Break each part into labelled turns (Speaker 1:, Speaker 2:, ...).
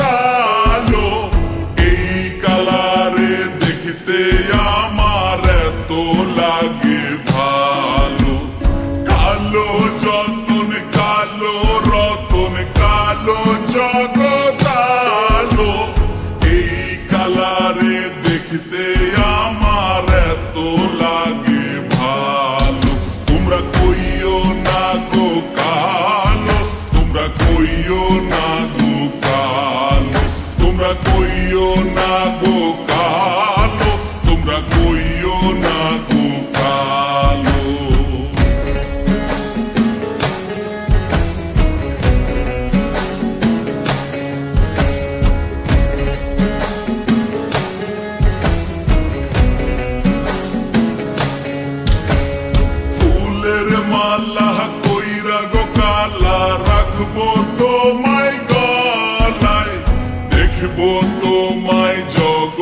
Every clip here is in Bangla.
Speaker 1: কালো এই কালারে দেখিতে আমার তোর কইও না গো কালো তোমরা কইও না গো কালো মালা কইরা গো কালা রাখব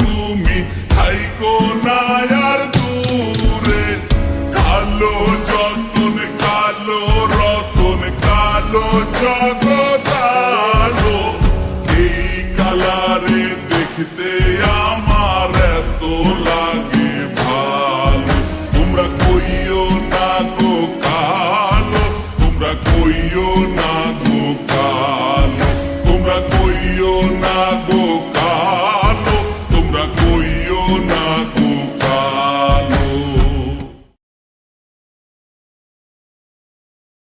Speaker 1: তুমি থাইকো না আর দূরে। কালো যতন, কালো রতন, কালো জগতালো এই কালারে দেখতে আমার